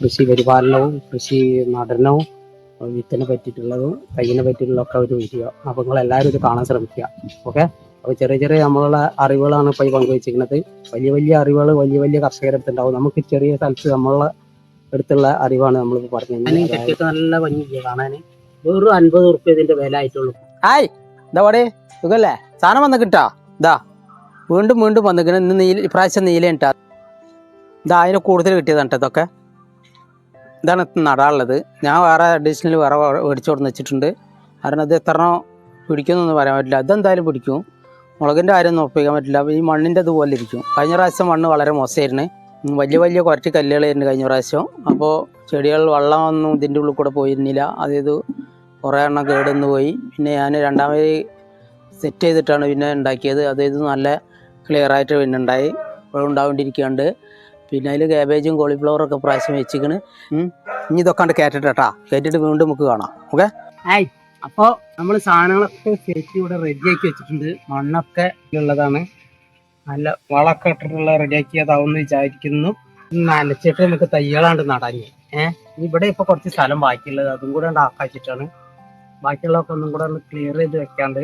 കൃഷി പരിപാലനവും കൃഷി നടനവും വിത്തിനെ പറ്റിയിട്ടുള്ളതും തൈയിനെ പറ്റിയിട്ടുള്ള ഒക്കെ ഒരു വീഡിയോ അപ്പോൾ നിങ്ങൾ എല്ലാവരും ഇത് കാണാൻ ശ്രമിക്കുക. ഓക്കെ? അപ്പോൾ ചെറിയ ചെറിയ നമ്മളുടെ അറിവുകളാണ് ഇപ്പോൾ ഈ പങ്കുവച്ചിരിക്കുന്നത്. വലിയ വലിയ അറിവുകൾ വലിയ വലിയ കർഷകരടുത്തുണ്ടാവും നമുക്ക് ചെറിയ സ്ഥലത്ത് നമ്മളെ അടുത്തുള്ള അറിവാണ് നമ്മളിപ്പോൾ പറഞ്ഞത്. നല്ല ഭംഗിയാണ് കാണാൻ വെറും അൻപത് ഉറുപ്പ്യ ഇതിന്റെ വില ആയിട്ടുള്ളൂ. ഹായ്! എന്താ പാടേ? സുഖല്ലേ? സാധനം വന്ന് കിട്ടാ? ഇതാ വീണ്ടും വീണ്ടും വന്നിക്കണം ഇന്ന് നീല ഇപ്രാവശ്യം നീല ഇട്ടാ ഇതാ അതിന് കൂടുതൽ കിട്ടിയതാണ് കേട്ടോ ഇതൊക്കെ. ഇതാണ് നടാനുള്ളത്. ഞാൻ വേറെ അഡീഷണൽ വേറെ മേടിച്ചു കൊടുന്ന് വെച്ചിട്ടുണ്ട്. കാരണം അത് എത്ര പിടിക്കുമെന്നൊന്നും പറയാൻ പറ്റില്ല. അതെന്തായാലും പിടിക്കും. മുളകിന്റെ കാര്യം ഒന്നും ഒപ്പിക്കാൻ പറ്റില്ല. ഈ മണ്ണിന്റെ അതുപോലെ ഇരിക്കും. കഴിഞ്ഞ പ്രാവശ്യം മണ്ണ് വളരെ മോശമായിരുന്നു. വലിയ വലിയ കുറച്ച് കല്ലുകളായിരുന്നു കഴിഞ്ഞ പ്രാവശ്യം. അപ്പോൾ ചെടികൾ വെള്ളമൊന്നും ഇതിന്റെ ഉള്ളിൽ കൂടെ പോയിരുന്നില്ല. അതായത് കുറേ എണ്ണം കേടുന്ന് പോയി. പിന്നെ ഞാൻ രണ്ടാമത് സെറ്റ് ചെയ്തിട്ടാണ് പിന്നെ ഉണ്ടാക്കിയത്. അതായത് നല്ല ക്ലിയറായിട്ട് പിന്നെ ഉണ്ടായി ഇപ്പോഴും ഉണ്ടാവേണ്ടിയിരിക്കുന്നുണ്ട് പിന്നെ അതിൽ കാബേജും കോളിഫ്ലവറും ഒക്കെ പ്രാവശ്യം വെച്ചിക്കണ് ഇനി ഇതൊക്കെ കണ്ട് കേട്ടിട്ടാ കേട്ടിട്ട് വീണ്ടും നമുക്ക് കാണാം. ഓക്കെ ഹായ് അപ്പോൾ നമ്മൾ സാധനങ്ങളൊക്കെ ശരിക്കും ഇവിടെ ആക്കി വെച്ചിട്ടുണ്ട്. മണ്ണൊക്കെ ഉള്ളതാണ്. നല്ല വളമൊക്കെ ഇട്ടിട്ടുള്ള റെഡിയാക്കിയതാവുമെന്ന് വിചാരിക്കുന്നു. നനച്ചിട്ട് നമുക്ക് തയ്യലാണ്ട് നടങ്ങി ഏഹ് ഇവിടെ ഇപ്പൊ കുറച്ച് സ്ഥലം ബാക്കിയുള്ളത്. അതും കൂടെ ആക്കാച്ചിട്ടാണ്. ബാക്കിയുള്ളതൊക്കെ ഒന്നും കൂടെ ഒന്ന് ക്ലിയർ ചെയ്ത് വെക്കാണ്ട്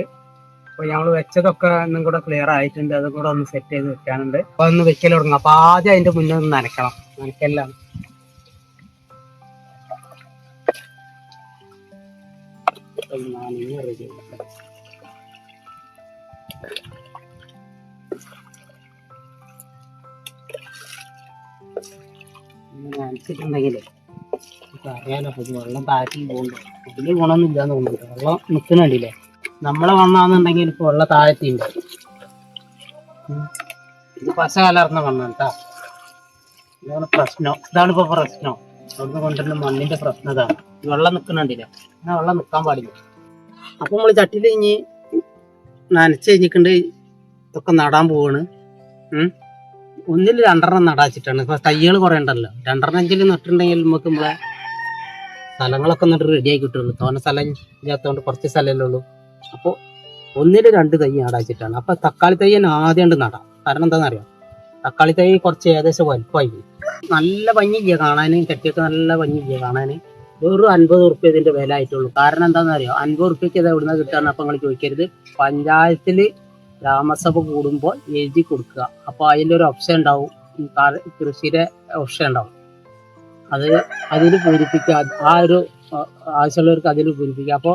അപ്പൊ ഞങ്ങൾ വെച്ചതൊക്കെ ഒന്നും കൂടെ ക്ലിയർ ആയിട്ടുണ്ട്. അതും കൂടെ ഒന്ന് സെറ്റ് ചെയ്ത് വെക്കാനുണ്ട്. അപ്പൊ ഒന്ന് വെക്കൽ തുടങ്ങും. അപ്പൊ ആദ്യം അതിന്റെ മുന്നേ ഒന്ന് നനക്കണം നനക്കെല്ലാം നനച്ചിട്ടുണ്ടെങ്കിലേ അറിയാലോ വെള്ളം താഴ്ത്തി പോകുന്നുണ്ട് വലിയ ഗുണമൊന്നും ഇല്ലാന്ന് തോന്നുന്നുണ്ട് വെള്ളം നിൽക്കുന്നുണ്ടല്ലേ? നമ്മളെ വന്നാന്നുണ്ടെങ്കിൽ ഇപ്പൊ ഉള്ള താഴത്തിണ്ട് ഇത് പശ കലർന്ന മണ്ണാണ് ഇതാണ് പ്രശ്നം. ഇതാണ് ഇപ്പൊ പ്രശ്നം. അവിടുന്ന് കൊണ്ടുവരുന്ന മണ്ണിന്റെ പ്രശ്നം ഇതാണ് വെള്ളം നിൽക്കുന്നുണ്ടല്ലേ അങ്ങനെ വെള്ളം നിൽക്കാൻ പാടില്ല. അപ്പൊ നമ്മൾ ചട്ടിയിൽ ഇനി നനച്ച് കഴിഞ്ഞിട്ടുണ്ട്. ഇതൊക്കെ നടാൻ പോവാണ്. ഒന്നിൽ രണ്ടെണ്ണം നടാച്ചിട്ടാണ്. ഇപ്പൊ തയ്യൽ കുറെ ഉണ്ടല്ലോ. രണ്ടെണ്ണമെങ്കിലും നട്ടിട്ടുണ്ടെങ്കിൽ നമുക്ക് നമ്മളെ സ്ഥലങ്ങളൊക്കെ എന്നിട്ട് ആയി കിട്ടുള്ളൂ. തോന്ന സ്ഥലം ഇല്ലാത്തതുകൊണ്ട് കുറച്ച് സ്ഥലമല്ലേ ഉള്ളൂ. അപ്പോൾ ഒന്നിൽ രണ്ട് തൈ നടാച്ചിട്ടാണ് അപ്പൊ തക്കാളി തൈ തന്നെ ആദ്യം നടാം. കാരണം എന്താണെന്ന് അറിയാം തക്കാളി തൈ കുറച്ച് ഏകദേശം വലുപ്പമായി. നല്ല ഭംഗിയില്ല കാണാൻ കെട്ടിയൊക്കെ നല്ല ഭംഗിയില്ല കാണാൻ വെറും അൻപത് ഉറുപ്പ്യ ഇതിന്റെ വില ആയിട്ടുള്ളൂ. കാരണം എന്താണെന്ന് അറിയാം അൻപത് ഉറുപ്പ്യക്ക് ഇത് എവിടുന്ന കിട്ടാന്ന് അപ്പൊ നിങ്ങൾ ചോദിക്കരുത്. പഞ്ചായത്തിൽ ഗ്രാമസഭ കൂടുമ്പോൾ എഴുതി കൊടുക്കുക. അപ്പോൾ ഒരു ഓപ്ഷൻ ഉണ്ടാവും. കൃഷിയുടെ ഓപ്ഷൻ ഉണ്ടാവും. അത് അതിൽ പൂരിപ്പിക്കുക ആ ഒരു ആവശ്യമുള്ളവർക്ക് അതിൽ പൂരിപ്പിക്കുക അപ്പോൾ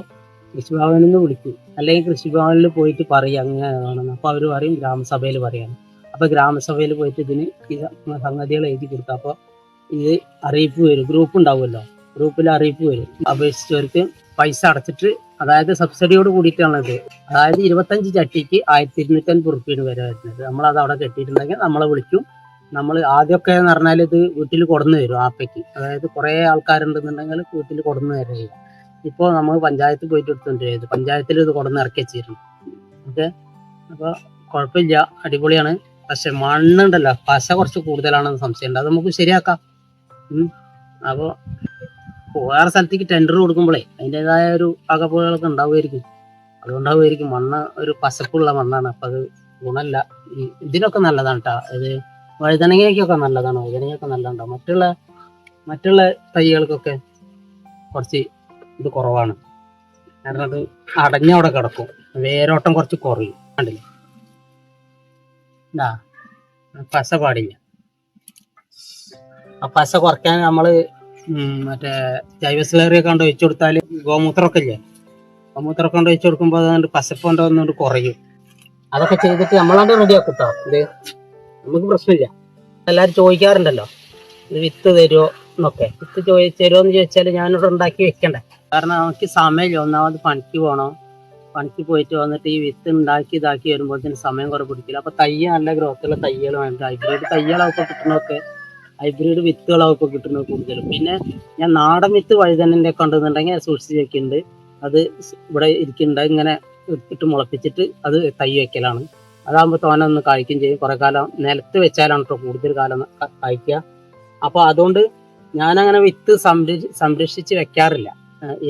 കൃഷിഭവനിൽ നിന്ന് വിളിക്കും. അല്ലെങ്കിൽ കൃഷിഭവനിൽ പോയിട്ട് പറയും അങ്ങനെ വേണമെന്ന് അപ്പോൾ അവർ പറയും ഗ്രാമസഭയിൽ പറയാൻ അപ്പോൾ ഗ്രാമസഭയിൽ പോയിട്ട് ഇതിന് ഇത് സംഗതികൾ എഴുതി കൊടുക്കുക അപ്പോൾ ഇത് അറിയിപ്പ് വരും. ഗ്രൂപ്പ് ഉണ്ടാവുമല്ലോ. ഗ്രൂപ്പിൽ അറിയിപ്പ് വരും. അപേക്ഷിച്ചവർക്ക് പൈസ അടച്ചിട്ട് അതായത് സബ്സിഡിയോട് കൂടിയിട്ടാണ് ഇത്. അതായത് ഇരുപത്തഞ്ച് ചട്ടിക്ക് ആയിരത്തി ഇരുന്നൂറ്റൻപത് റുപ്യാണ് വരെ വരുന്നത്. നമ്മളത് അവിടെ കെട്ടിയിട്ടുണ്ടെങ്കിൽ നമ്മളെ വിളിക്കും. നമ്മൾ ആദ്യമൊക്കെ എന്ന് പറഞ്ഞാൽ ഇത് വീട്ടിൽ കൊടുന്നു തരും ആപ്പയ്ക്ക്. അതായത് കുറേ ആൾക്കാരുണ്ടെന്നുണ്ടെങ്കിൽ വീട്ടിൽ കൊടുന്നു തരും ഇപ്പോൾ നമ്മൾ പഞ്ചായത്തിൽ പോയിട്ട് എടുത്തുകൊണ്ട് ഇത് പഞ്ചായത്തിൽ ഇത് കൊടുന്ന് ഇറക്കി വെച്ചിരുന്നു. ഓക്കെ? അപ്പോൾ കുഴപ്പമില്ല. അടിപൊളിയാണ്. പക്ഷെ മണ്ണുണ്ടല്ലോ. പശ കുറച്ച് കൂടുതലാണെന്ന് സംശയമുണ്ട്. അത് നമുക്ക് ശരിയാക്കാം. അപ്പോൾ വേറെ സ്ഥലത്തേക്ക് ടെൻഡർ കൊടുക്കുമ്പോഴേ അതിന്റെതായ ഒരു പകപ്പുകളൊക്കെ ഉണ്ടാവുമായിരിക്കും. അതുകൊണ്ടാവുമായിരിക്കും മണ്ണ് ഒരു പശപ്പുള്ള മണ്ണാണ്. അപ്പം അത് ഗുണമല്ല. ഇതിനൊക്കെ നല്ലതാണ് കേട്ടോ ഇത് വഴുതനങ്ങയ്ക്കൊക്കെ നല്ലതാണ്. വഴുതനങ്ങയൊക്കെ നല്ലതാണ് മറ്റുള്ള മറ്റുള്ള തൈകൾക്കൊക്കെ കുറച്ച് ഇത് കുറവാണ്. കാരണം അത് അടഞ്ഞ അവിടെ കിടക്കും. വേരോട്ടം കുറച്ച് കുറയും. കണ്ടില്ല? പശ പാടില്ല. ആ പശ കുറയ്ക്കാൻ നമ്മൾ മറ്റേ ജൈവ സ്ലറിയൊക്കെ കൊണ്ട് ഒഴിച്ചു കൊടുത്താൽ ഗോമൂത്രമൊക്കെ ഇല്ലേ? ഗോമൂത്രമൊക്കെ കൊണ്ട് ഒഴിച്ചു കൊടുക്കുമ്പോൾ അതുകൊണ്ട് പശപ്പുണ്ട് കൊണ്ട് ഒന്നുകൊണ്ട് കുറയും. അതൊക്കെ ചെയ്തിട്ട് നമ്മളാണ്ട് റെഡിയാക്കും കേട്ടോ ഇത് നമുക്ക് പ്രശ്നമില്ല. എല്ലാവരും ചോദിക്കാറുണ്ടല്ലോ. ഇത് വിത്ത് തരുമോ എന്നൊക്കെ. വിത്ത് ചോദിച്ചു തരുമോ എന്ന് ചോദിച്ചാൽ ഞാനിവിടെ ഉണ്ടാക്കി വെക്കണ്ടേ? കാരണം നമുക്ക് സമയമില്ല. ഒന്നാമത് പണിക്ക് പോകണം പണിക്ക് പോയിട്ട് വന്നിട്ട് ഈ വിത്ത് ഉണ്ടാക്കി ഇതാക്കി വരുമ്പോഴത്തേന് സമയം കുറെ പിടിക്കില്ല. അപ്പോൾ തയ്യ നല്ല ഗ്രോത്തുള്ള തയ്യൽ വേണ്ട ഹൈബ്രിഡ് തയ്യളൊക്കെ കിട്ടണമൊക്കെ ഹൈബ്രിഡ് വിത്തുകളൊക്കെ കിട്ടുന്നത് കൂടുതലും. പിന്നെ ഞാൻ നാടൻ വിത്ത് വഴുതനന്റെ ഒക്കെ ഉണ്ടെന്നുണ്ടെങ്കിൽ സൂക്ഷിച്ച് വെക്കുന്നുണ്ട് അത് ഇവിടെ ഇരിക്കുന്നുണ്ട്. ഇങ്ങനെ എടുത്തിട്ട് മുളപ്പിച്ചിട്ട് അത് തൈ വെക്കലാണ്. അതാകുമ്പോൾ തോനെ ഒന്ന് കായ്ക്കുകയും ചെയ്യും. കുറെ കാലം നിലത്ത് വെച്ചാലാണ് കേട്ടോ കൂടുതൽ കാലം കായ്ക്കുക അപ്പോൾ അതുകൊണ്ട് ഞാനങ്ങനെ വിത്ത് സംരക്ഷി സംരക്ഷിച്ച് വെക്കാറില്ല.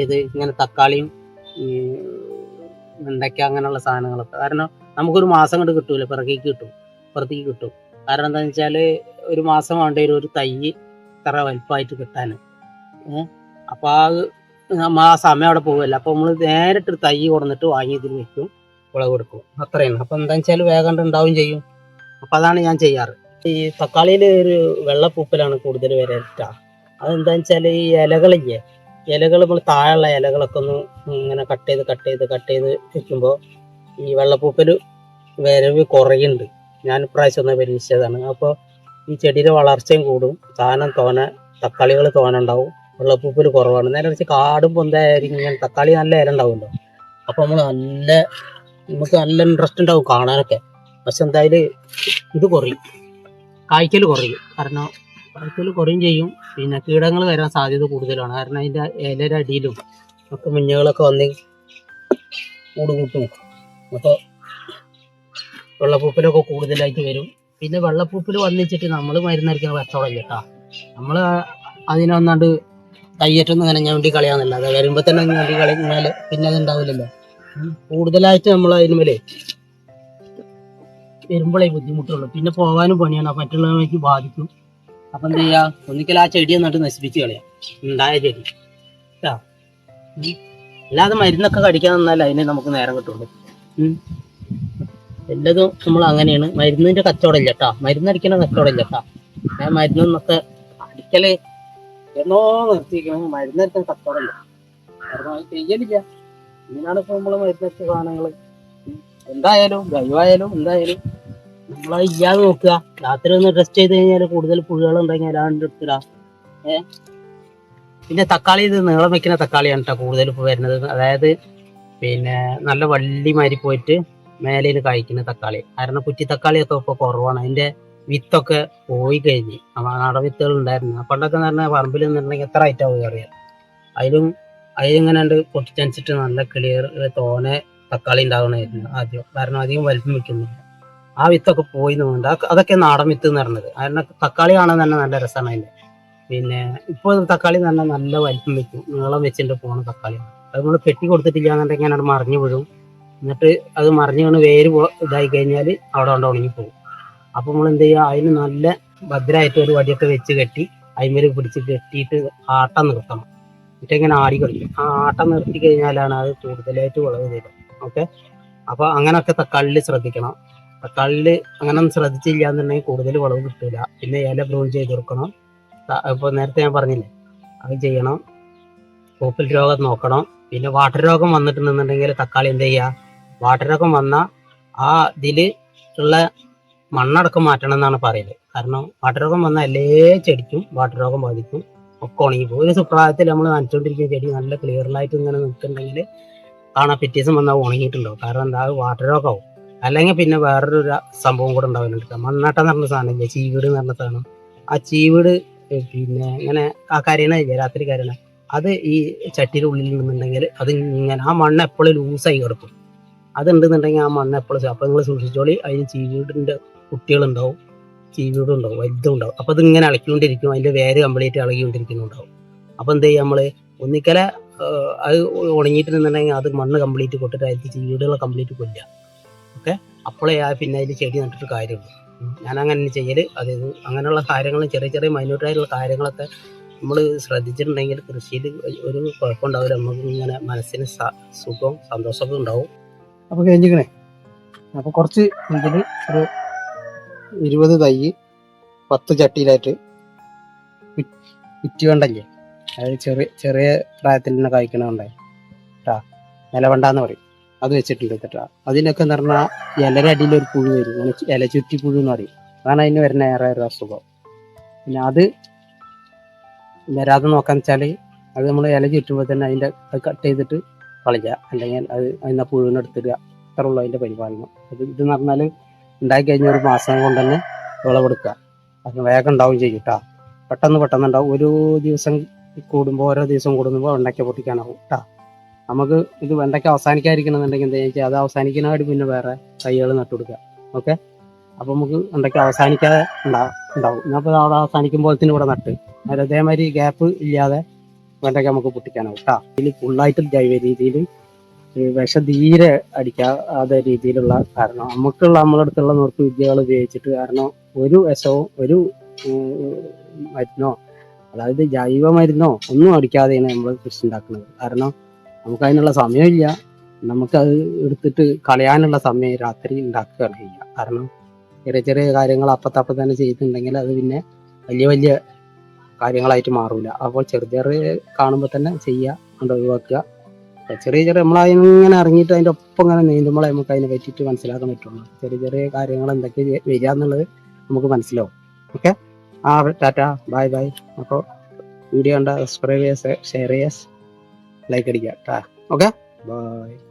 ഏത് ഇങ്ങനെ തക്കാളിയും വെണ്ടയ്ക്ക അങ്ങനെയുള്ള സാധനങ്ങളൊക്കെ. കാരണം നമുക്കൊരു മാസം കൊണ്ട് കിട്ടൂല. പിറകേക്ക് കിട്ടും. പുറത്തേക്ക് കിട്ടും. കാരണം എന്താണെന്ന് വെച്ചാൽ ഒരു മാസം വേണ്ട ഒരു തൈ ഇത്ര വലിപ്പമായിട്ട് കിട്ടാൻ അപ്പോൾ ആ നമ്മൾ ആ സമയം അവിടെ പോകുമല്ലോ അപ്പോൾ നമ്മൾ നേരിട്ട് ഒരു തൈ കൊടുന്നിട്ട് വാങ്ങി ഇതിൽ വെക്കും വിളവ് കൊടുക്കും അത്രയാണ് അപ്പോൾ എന്താണെന്ന് വെച്ചാൽ വേഗം ഉണ്ടാവും ചെയ്യും. അപ്പോൾ അതാണ് ഞാൻ ചെയ്യാറ്. ഈ തക്കാളിയിൽ ഒരു വെള്ളപ്പൂപ്പലാണ് കൂടുതൽ വരട്ട അതെന്താണെന്ന് വെച്ചാൽ ഈ ഇലകളില്ലേ ഇലകൾ നമ്മൾ താഴെയുള്ള ഇലകളൊക്കെ ഒന്ന് ഇങ്ങനെ കട്ട് ചെയ്ത് കട്ട് ചെയ്ത് കട്ട് ചെയ്ത് വെക്കുമ്പോൾ ഈ വെള്ളപ്പൂപ്പൽ വരവ് കുറയുന്നുണ്ട് ഞാൻ ഇപ്രാവശ്യം ഒന്ന് പരീക്ഷിച്ചതാണ്. അപ്പോൾ ഈ ചെടിയുടെ വളർച്ചയും കൂടും. താനം തോന തക്കാളികൾ തോന ഉണ്ടാവും. വെള്ളപ്പൂപ്പൽ കുറവാണ്. നേരെ വെച്ച് കാടും പൊന്തായിരിക്കും. ഇങ്ങനെ തക്കാളി നല്ല ഇല ഉണ്ടാവുമല്ലോ. അപ്പോൾ നമ്മൾ നല്ല നമുക്ക് നല്ല ഇൻട്രസ്റ്റ് ഉണ്ടാവും കാണാനൊക്കെ. പക്ഷെ എന്തായാലും ഇത് കുറയും. കായ്ക്കൽ കുറയും. കാരണം കായ്ക്കൽ കുറയും ചെയ്യും. പിന്നെ കീടങ്ങൾ വരാൻ സാധ്യത കൂടുതലാണ്. കാരണം അതിന്റെ ഇലയുടെ അടിയിലും ഒക്കെ മഞ്ഞകളൊക്കെ വന്ന് കൂട് കൂട്ടും അപ്പോൾ വെള്ളപ്പൂപ്പിലൊക്കെ കൂടുതലായിട്ട് വരും. പിന്നെ വെള്ളപ്പൂപ്പിൽ വന്നിച്ചിട്ട് നമ്മൾ മരുന്നടിക്കുന്ന കച്ചവടം കേട്ടോ. നമ്മൾ അതിനൊന്നാണ്ട് കയ്യേറ്റൊന്നും ഇങ്ങനെ വേണ്ടി കളയാന്നില്ല അത് വരുമ്പോൾ തന്നെ വേണ്ടി കളഞ്ഞാൽ പിന്നെ അത് ഉണ്ടാവില്ലല്ലോ. കൂടുതലായിട്ട് നമ്മൾ അതിന്മേലെ വരുമ്പോഴേ ബുദ്ധിമുട്ടുള്ളൂ. പിന്നെ പോകാനും പണിയാണ്. മറ്റുള്ളവർക്ക് ബാധിക്കും. അപ്പൊ എന്ത് ചെയ്യാ? ഒന്നിക്കൽ ആ ചെടി നട്ട് നശിപ്പിച്ച് കളയാം. ഉണ്ടായ ചെടി. അല്ലാതെ മരുന്നൊക്കെ കടിക്കാൻ നിന്നാൽ അതിനെ നമുക്ക് നേരം കിട്ടുള്ളൂ. എല്ലതും നമ്മൾ അങ്ങനെയാണ്. മരുന്നിന്റെ കച്ചവടം ഇല്ല കേട്ടാ മരുന്നടിക്കണ കച്ചവടം ഇല്ല ഞാൻ മരുന്നൊക്കെ അടിക്കൽ എന്നോ നിർത്തിയിരിക്കണം മരുന്നടിക്കണ കച്ചവടം ഇല്ല ചെയ്യലില്ല. ഇങ്ങനെയാണ് ഇപ്പൊ നമ്മൾ മരുന്നടിച്ച സാധനങ്ങൾ. എന്തായാലും ജൈവായാലും എന്തായാലും നമ്മളത് ഇല്ലാതെ നോക്കുക. രാത്രി ഒന്ന് റെസ്റ്റ് ചെയ്ത് കഴിഞ്ഞാൽ കൂടുതൽ പുഴുകൾ ഉണ്ടെങ്കിൽ അല്ലാണ്ട് എടുത്തില്ല ഏ? പിന്നെ തക്കാളി ഇത് നീളം വെക്കുന്ന തക്കാളിയാണ് കേട്ടോ കൂടുതൽ ഇപ്പോൾ വരുന്നത്. അതായത് പിന്നെ നല്ല വള്ളി മാരി പോയിട്ട് മേലയിൽ കായ്ക്കുന്ന തക്കാളി. കാരണം കുറ്റി തക്കാളിയൊക്കെ ഇപ്പോൾ കുറവാണ്. അതിന്റെ വിത്തൊക്കെ പോയി കഴിഞ്ഞ്. നാടൻ വിത്തുകൾ ഉണ്ടായിരുന്നു. പണ്ടൊക്കെ എന്ന് പറഞ്ഞാൽ പറമ്പിൽ നിന്നിട്ടുണ്ടെങ്കിൽ എത്ര ഐറ്റം അറിയാം? അതിലും അതിലിങ്ങനെ ഉണ്ട് പൊട്ടിച്ചനുസരിച്ചിട്ട് നല്ല ക്ലിയർ തോനെ തക്കാളി ഉണ്ടാവണമായിരുന്നു ആദ്യം. കാരണം അധികം വലിപ്പം വെക്കുന്നില്ല. ആ വിത്തൊക്കെ പോയി തോന്നുന്നുണ്ട് അതൊക്കെ നാടൻ വിത്ത് എന്ന് പറഞ്ഞത്. അതിനെ തക്കാളി കാണാൻ തന്നെ നല്ല രസമാണ് അതിന്റെ പിന്നെ ഇപ്പോൾ തക്കാളി തന്നെ നല്ല വലിപ്പം വെക്കും. നീളം വെച്ചിട്ട് പോണ തക്കാളിയാണ് അത് നമ്മൾ കെട്ടി കൊടുത്തിട്ടില്ല എന്നുണ്ടെങ്കിൽ അങ്ങനെ മറിഞ്ഞു വീഴും. എന്നിട്ട് അത് മറിഞ്ഞു വീണ് വേര് ഇതായി കഴിഞ്ഞാൽ അവിടെ കൊണ്ട് ഉണങ്ങി പോകും അപ്പോൾ നമ്മൾ എന്ത് ചെയ്യുക? അതിന് നല്ല ഭദ്രമായിട്ട് ഒരു വടിയൊക്കെ വെച്ച് കെട്ടി അതിന്മേൽ പിടിച്ച് കെട്ടിയിട്ട് ആട്ടം നിർത്തണം. എന്നിട്ട് ഇങ്ങനെ ആടി കളിക്കും. ആ ആട്ടം നിർത്തി കഴിഞ്ഞാലാണ് അത് കൂടുതലായിട്ട് വിളവ് തരും ഓക്കെ? അപ്പോൾ അങ്ങനെയൊക്കെ തക്കാളിയിൽ ശ്രദ്ധിക്കണം. തക്കാളിയിൽ അങ്ങനെ ശ്രദ്ധിച്ചില്ല എന്നുണ്ടെങ്കിൽ കൂടുതൽ വളവ് കിട്ടില്ല പിന്നെ ഇല ബ്രൂൺ ചെയ്ത് കൊടുക്കണം. ഇപ്പോൾ നേരത്തെ ഞാൻ പറഞ്ഞില്ലേ അത് ചെയ്യണം. പൂപ്പൽ രോഗം നോക്കണം. പിന്നെ വാട്ടർ രോഗം വന്നിട്ടുണ്ടെന്നുണ്ടെങ്കിൽ തക്കാളി എന്ത് ചെയ്യുക വാട്ടർ രോഗം വന്നാൽ ആ ഇതിൽ ഉള്ള മണ്ണടക്കം മാറ്റണം എന്നാണ് പറയുന്നത് കാരണം വാട്ടർ രോഗം വന്നാൽ എല്ലാ ചെടിക്കും വാട്ടർ രോഗം ബാധിക്കും. ഒക്കെ ഉണങ്ങി പോകും ഒരു സുപ്രഭാതത്തിൽ നമ്മൾ നനച്ചുകൊണ്ടിരിക്കുന്ന ചെടി നല്ല ക്ലിയറിലായിട്ട് ഇങ്ങനെ നിൽക്കുന്നുണ്ടെങ്കിൽ കാണാൻ പിറ്റേ ദിവസം വന്നാൽ ഉണങ്ങിയിട്ടുണ്ടാവും. കാരണം എന്താ? വാട്ടർ രോഗമാവും. അല്ലെങ്കിൽ പിന്നെ വേറൊരു സംഭവം കൂടെ ഉണ്ടാവുന്നുണ്ട്. മണ്ണാട്ടം എന്ന് പറഞ്ഞ സാധനമില്ലേ ചീവീട് എന്ന് പറഞ്ഞ സാധനം. ആ ചീവീട് പിന്നെ ഇങ്ങനെ ആ കരയണില്ലേ രാത്രി കരയണ. അത് ഈ ചട്ടിയുടെ ഉള്ളിൽ നിന്നുണ്ടെങ്കിൽ അത് ഇങ്ങനെ ആ മണ്ണ് എപ്പോഴും ലൂസായി കിടക്കും. അതുണ്ടെന്നുണ്ടെങ്കിൽ ആ മണ്ണ് എപ്പോഴും അപ്പോൾ നിങ്ങൾ സൂക്ഷിച്ചോളി. അതിന് ചീവീടിന്റെ കുട്ടികളുണ്ടാവും. ചീവീടും ഉണ്ടാവും. വൈദ്യം ഉണ്ടാവും. അപ്പോൾ അതിങ്ങനെ ഇങ്ങനെ ഇളക്കിക്കൊണ്ടിരിക്കും അതിന്റെ വേര് കംപ്ലീറ്റ് ഇളകിക്കൊണ്ടിരിക്കുന്നുണ്ടാവും. അപ്പം എന്ത് ചെയ്യും നമ്മൾ ഒന്നിക്കല അത് ഉണങ്ങിയിട്ട് ഉണങ്ങിയിട്ടുണ്ടെന്നുണ്ടെങ്കിൽ അത് മണ്ണ് കംപ്ലീറ്റ് കൊട്ടിട്ട് അതിൽ ചീവീടുകളെ കംപ്ലീറ്റ് കൊല്ലുക. അപ്പോഴേ ആ പിന്നെ അതിൽ ചെടി നട്ടിട്ട് കാര്യമുള്ളൂ. ഞാൻ അങ്ങനെ ചെയ്യൽ അത് അങ്ങനെയുള്ള കാര്യങ്ങളും ചെറിയ ചെറിയ മൈന്യൂട്ടായിട്ടുള്ള കാര്യങ്ങളൊക്കെ നമ്മൾ ശ്രദ്ധിച്ചിട്ടുണ്ടെങ്കിൽ കൃഷിയിൽ ഒരു കുഴപ്പമുണ്ടാവില്ല. നമുക്ക് ഇങ്ങനെ മനസ്സിന് സുഖവും സന്തോഷമൊക്കെ ഉണ്ടാവും. അപ്പോൾ കഴിഞ്ഞിക്കണേ അപ്പോൾ കുറച്ച് ഇതിൽ ഒരു ഇരുപത് തൈ പത്ത് ചട്ടിയിലായിട്ട് വി- വിറ്റ് അതായത് ചെറിയ ചെറിയ പ്രായത്തിൽ തന്നെ കായ്ക്കണുണ്ടായി കേട്ടാ നിലവണ്ടാന്ന് പറയും. അത് വെച്ചിട്ടുണ്ട് കേട്ടോ. അതിനൊക്കെ എന്ന് പറഞ്ഞാൽ ഇലയുടെ അടിയിൽ ഒരു പുഴു വരും. അങ്ങനെ ഇല ചുറ്റി പുഴു എന്ന് പറയും. അതാണ് അതിന് വരുന്ന ഏറെ ഒരു അസുഖം. പിന്നെ അത് വരാതെ നോക്കാൻ വെച്ചാൽ അത് നമ്മൾ ഇല ചുറ്റുമ്പോൾ തന്നെ അതിന്റെ അത് കട്ട് ചെയ്തിട്ട് കളയുക. അല്ലെങ്കിൽ അത് അതിനെ പുഴുവിനെ എടുത്തിടുക. അത്ര ഉള്ളൂ അതിന്റെ പരിപാലനം. അത് ഇത് എന്ന് പറഞ്ഞാൽ ഉണ്ടാക്കി കഴിഞ്ഞ ഒരു മാസം കൊണ്ട് തന്നെ വിളവെടുക്കുക. അത് വേഗം ഉണ്ടാവും ചെയ്യും കേട്ടോ. പെട്ടെന്ന് പെട്ടെന്ന് ഉണ്ടാവും. ഒരു ദിവസം കൂടുമ്പോൾ ഓരോ ദിവസം കൂടുമ്പോൾ ഉണ്ടാക്കി പൊട്ടിക്കാനാവും കേട്ടോ. നമുക്ക് ഇത് വെണ്ടയ്ക്ക അവസാനിക്കാതിരിക്കണമെന്നുണ്ടെങ്കിൽ എന്താ വെച്ചാൽ അത് അവസാനിക്കുന്നതായിട്ട് പിന്നെ വേറെ തൈകൾ നട്ടുകൊടുക്കുക ഓക്കെ? അപ്പോൾ നമുക്ക് വെണ്ടയ്ക്ക അവസാനിക്കാതെ ഉണ്ടാവും. ഉണ്ടാവും അപ്പോൾ അവിടെ അവസാനിക്കുമ്പോൾ തന്നെ ഇവിടെ നട്ട്. അത് അതേമാതിരി ഗ്യാപ്പ് ഇല്ലാതെ വെണ്ടയ്ക്ക നമുക്ക് പൊട്ടിക്കാനാവും കേട്ടോ. ഇതിൽ ഫുള്ളായിട്ട് ജൈവ രീതിയിൽ വിഷം തീരെ അടിക്കാതെ രീതിയിലുള്ള കാരണം. നമുക്കുള്ള നമ്മുടെ അടുത്തുള്ള നുറുക്ക് വിദ്യകൾ ഉപയോഗിച്ചിട്ട് കാരണം ഒരു വിഷവും ഒരു മരുന്നോ അതായത് ജൈവ മരുന്നോ ഒന്നും അടിക്കാതെയാണ് നമ്മൾ കൃഷി ഉണ്ടാക്കുന്നത്. കാരണം നമുക്ക് അതിനുള്ള സമയമില്ല. നമുക്കത് എടുത്തിട്ട് കളയാനുള്ള സമയം രാത്രി ഉണ്ടാക്കുകയാണ് ചെയ്യുക. കാരണം ചെറിയ ചെറിയ കാര്യങ്ങൾ അപ്പത്തപ്പം തന്നെ ചെയ്തിട്ടുണ്ടെങ്കിൽ അത് പിന്നെ വലിയ വലിയ കാര്യങ്ങളായിട്ട് മാറൂല. അപ്പോൾ ചെറിയ ചെറിയ കാണുമ്പോൾ തന്നെ ചെയ്യുക കൊണ്ട് ഒഴിവാക്കുക. ചെറിയ ചെറിയ നമ്മൾ അതിങ്ങനെ ഇറങ്ങിയിട്ട് അതിന്റെ ഒപ്പം ഇങ്ങനെ നീന്തുമ്പോൾ നമുക്ക് അതിനെ പറ്റിയിട്ട് മനസ്സിലാക്കാൻ പറ്റുള്ളൂ. ചെറിയ ചെറിയ കാര്യങ്ങൾ എന്തൊക്കെ വരിക എന്നുള്ളത് നമുക്ക് മനസ്സിലാവും. ഓക്കെ? ആ ടാറ്റ. Bye bye. അപ്പോൾ വീഡിയോ കണ്ട സബ്സ്ക്രൈബ് ചെയ്യുക ഷെയർ ചെയ്യുക. ലൈക്ക് അടിക്കുക ടാ ഓക്കെ ബൈ